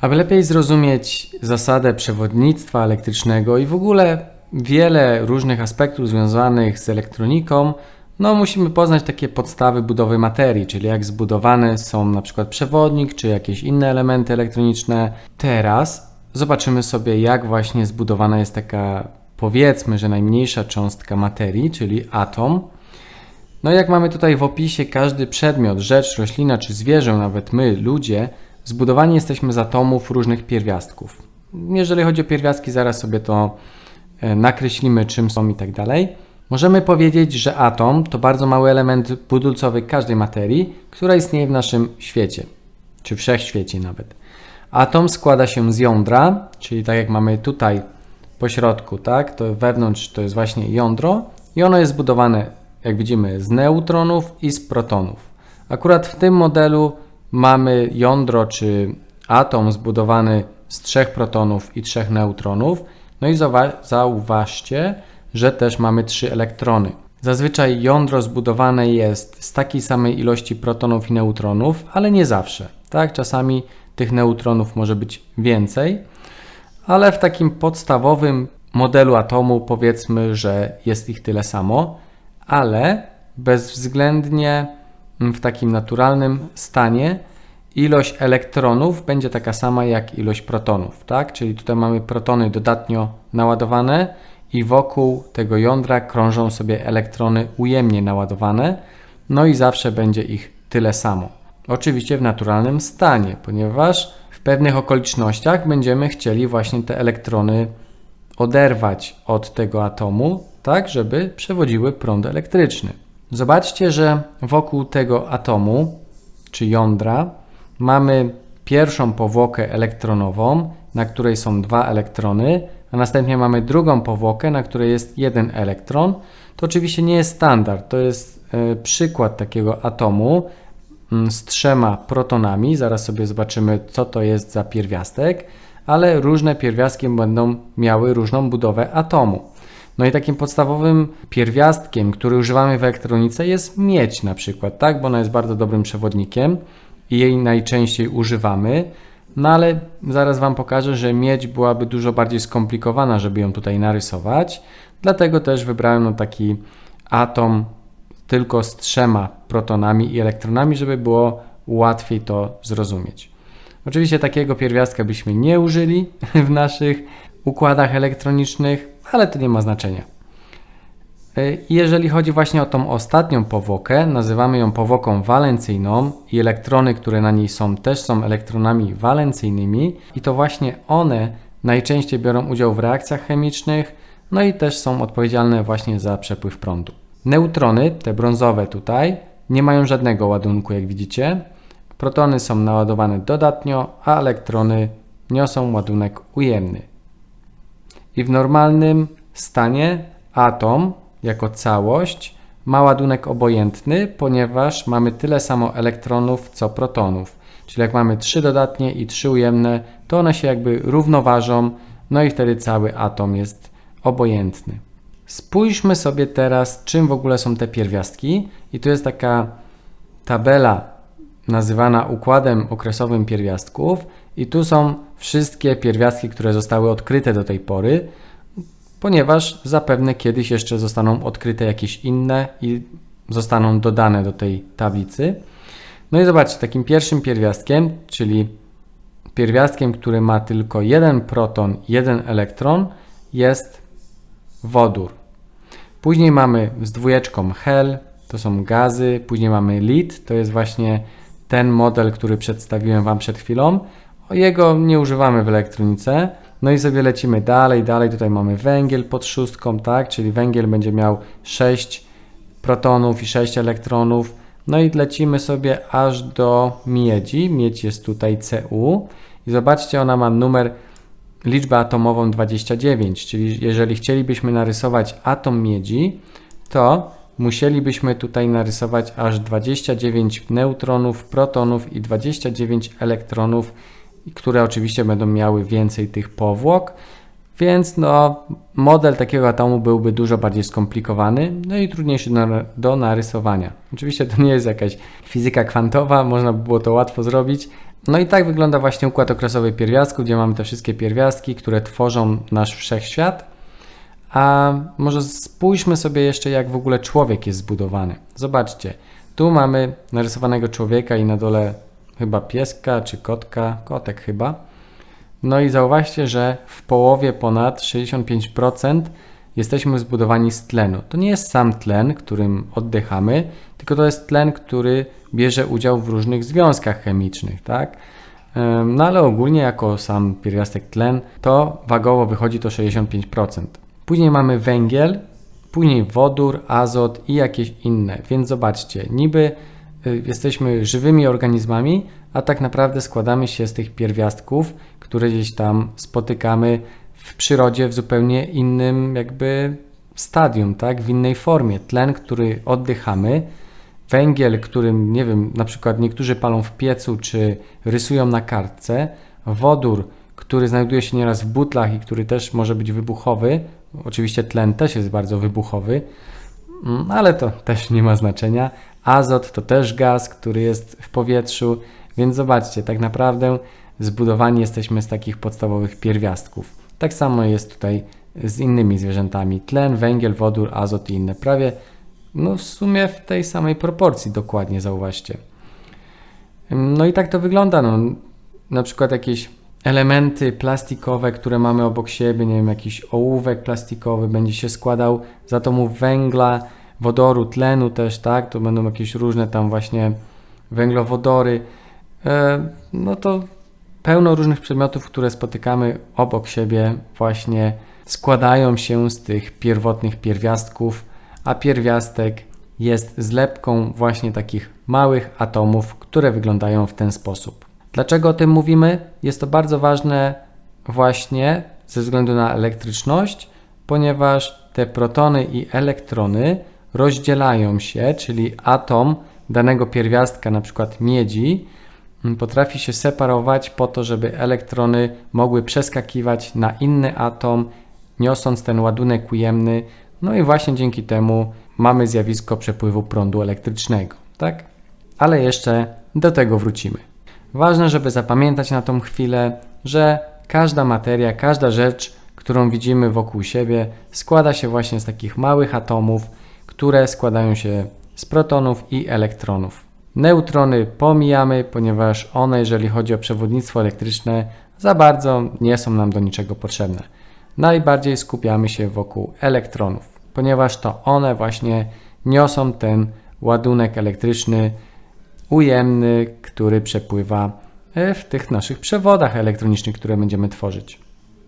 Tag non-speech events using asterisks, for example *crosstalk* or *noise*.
Aby lepiej zrozumieć zasadę przewodnictwa elektrycznego i w ogóle wiele różnych aspektów związanych z elektroniką, no musimy poznać takie podstawy budowy materii, czyli jak zbudowane są na przykład przewodnik czy jakieś inne elementy elektroniczne. Teraz zobaczymy sobie jak właśnie zbudowana jest taka powiedzmy, że najmniejsza cząstka materii, czyli atom. No jak mamy tutaj w opisie każdy przedmiot, rzecz, roślina czy zwierzę, nawet my, ludzie, zbudowani jesteśmy z atomów różnych pierwiastków. Jeżeli chodzi o pierwiastki, zaraz sobie to e, nakreślimy, czym są i tak dalej. Możemy powiedzieć, że atom to bardzo mały element budulcowy każdej materii, która istnieje w naszym świecie, czy wszechświecie nawet. Atom składa się z jądra, czyli tak jak mamy tutaj po środku, tak, to wewnątrz to jest właśnie jądro i ono jest zbudowane, jak widzimy, z neutronów i z protonów. Akurat w tym modelu mamy jądro czy atom zbudowany z trzech protonów i trzech neutronów. No i zauważcie, że też mamy trzy elektrony. Zazwyczaj jądro zbudowane jest z takiej samej ilości protonów i neutronów, ale nie zawsze. Tak, czasami tych neutronów może być więcej, ale w takim podstawowym modelu atomu powiedzmy, że jest ich tyle samo, ale bezwzględnie w takim naturalnym stanie ilość elektronów będzie taka sama jak ilość protonów, tak? Czyli tutaj mamy protony dodatnio naładowane i wokół tego jądra krążą sobie elektrony ujemnie naładowane, no i zawsze będzie ich tyle samo. Oczywiście w naturalnym stanie, ponieważ w pewnych okolicznościach będziemy chcieli właśnie te elektrony oderwać od tego atomu, tak żeby przewodziły prąd elektryczny. Zobaczcie, że wokół tego atomu czy jądra mamy pierwszą powłokę elektronową, na której są dwa elektrony, a następnie mamy drugą powłokę, na której jest jeden elektron. To oczywiście nie jest standard, to jest y, przykład takiego atomu y, z trzema protonami. Zaraz sobie zobaczymy, co to jest za pierwiastek, ale różne pierwiastki będą miały różną budowę atomu. No i takim podstawowym pierwiastkiem, który używamy w elektronice jest miedź na przykład, tak? bo ona jest bardzo dobrym przewodnikiem i jej najczęściej używamy. No ale zaraz Wam pokażę, że miedź byłaby dużo bardziej skomplikowana, żeby ją tutaj narysować. Dlatego też wybrałem no taki atom tylko z trzema protonami i elektronami, żeby było łatwiej to zrozumieć. Oczywiście takiego pierwiastka byśmy nie użyli *laughs* w naszych układach elektronicznych, ale to nie ma znaczenia. E, jeżeli chodzi właśnie o tą ostatnią powłokę, nazywamy ją powłoką walencyjną i elektrony, które na niej są, też są elektronami walencyjnymi i to właśnie one najczęściej biorą udział w reakcjach chemicznych, no i też są odpowiedzialne właśnie za przepływ prądu. Neutrony, te brązowe tutaj, nie mają żadnego ładunku, jak widzicie. Protony są naładowane dodatnio, a elektrony niosą ładunek ujemny. I w normalnym stanie atom jako całość ma ładunek obojętny, ponieważ mamy tyle samo elektronów co protonów. Czyli jak mamy trzy dodatnie i trzy ujemne, to one się jakby równoważą, no i wtedy cały atom jest obojętny. Spójrzmy sobie teraz, czym w ogóle są te pierwiastki. I tu jest taka tabela nazywana układem okresowym pierwiastków. I tu są wszystkie pierwiastki, które zostały odkryte do tej pory ponieważ zapewne kiedyś jeszcze zostaną odkryte jakieś inne i zostaną dodane do tej tablicy. No i zobaczcie, takim pierwszym pierwiastkiem, czyli pierwiastkiem, który ma tylko jeden proton, jeden elektron, jest wodór. Później mamy z dwójeczką hel, to są gazy, później mamy lid, to jest właśnie ten model, który przedstawiłem Wam przed chwilą. Jego nie używamy w elektronice, no i sobie lecimy dalej, dalej. Tutaj mamy węgiel pod szóstką, tak? Czyli węgiel będzie miał 6 protonów i 6 elektronów. No i lecimy sobie aż do miedzi. Miedź jest tutaj Cu. I zobaczcie, ona ma numer, liczbę atomową 29. Czyli jeżeli chcielibyśmy narysować atom miedzi, to musielibyśmy tutaj narysować aż 29 neutronów, protonów i 29 elektronów które oczywiście będą miały więcej tych powłok. Więc no, model takiego atomu byłby dużo bardziej skomplikowany, no i trudniejszy do, do narysowania. Oczywiście to nie jest jakaś fizyka kwantowa, można by było to łatwo zrobić. No i tak wygląda właśnie układ okresowy pierwiastków, gdzie mamy te wszystkie pierwiastki, które tworzą nasz wszechświat. A może spójrzmy sobie jeszcze, jak w ogóle człowiek jest zbudowany. Zobaczcie, tu mamy narysowanego człowieka i na dole chyba pieska czy kotka, kotek chyba. No i zauważcie, że w połowie ponad 65% jesteśmy zbudowani z tlenu. To nie jest sam tlen, którym oddychamy, tylko to jest tlen, który bierze udział w różnych związkach chemicznych, tak? No ale ogólnie jako sam pierwiastek tlen, to wagowo wychodzi to 65%. Później mamy węgiel, później wodór, azot i jakieś inne. Więc zobaczcie, niby y, jesteśmy żywymi organizmami, a tak naprawdę składamy się z tych pierwiastków, które gdzieś tam spotykamy w przyrodzie w zupełnie innym jakby stadium, tak? w innej formie. Tlen, który oddychamy, węgiel, którym, nie wiem, na przykład niektórzy palą w piecu czy rysują na kartce, wodór, który znajduje się nieraz w butlach i który też może być wybuchowy. Oczywiście tlen też jest bardzo wybuchowy, mm, ale to też nie ma znaczenia. Azot to też gaz, który jest w powietrzu, więc zobaczcie, tak naprawdę zbudowani jesteśmy z takich podstawowych pierwiastków. Tak samo jest tutaj z innymi zwierzętami. Tlen, węgiel, wodór, azot i inne. Prawie no w sumie w tej samej proporcji dokładnie, zauważcie. No i tak to wygląda. No, na przykład jakieś elementy plastikowe, które mamy obok siebie, nie wiem, jakiś ołówek plastikowy będzie się składał z atomów węgla, wodoru, tlenu też, tak? To będą jakieś różne tam właśnie węglowodory. E, no to pełno różnych przedmiotów, które spotykamy obok siebie, właśnie składają się z tych pierwotnych pierwiastków, a pierwiastek jest zlepką właśnie takich małych atomów, które wyglądają w ten sposób. Dlaczego o tym mówimy? Jest to bardzo ważne właśnie ze względu na elektryczność, ponieważ te protony i elektrony rozdzielają się, czyli atom danego pierwiastka, na przykład miedzi, potrafi się separować po to, żeby elektrony mogły przeskakiwać na inny atom, niosąc ten ładunek ujemny. No i właśnie dzięki temu mamy zjawisko przepływu prądu elektrycznego, tak? Ale jeszcze do tego wrócimy. Ważne, żeby zapamiętać na tą chwilę, że każda materia, każda rzecz, którą widzimy wokół siebie, składa się właśnie z takich małych atomów, które składają się z protonów i elektronów. Neutrony pomijamy, ponieważ one, jeżeli chodzi o przewodnictwo elektryczne, za bardzo nie są nam do niczego potrzebne. Najbardziej skupiamy się wokół elektronów, ponieważ to one właśnie niosą ten ładunek elektryczny ujemny, który przepływa e, w tych naszych przewodach elektronicznych, które będziemy tworzyć.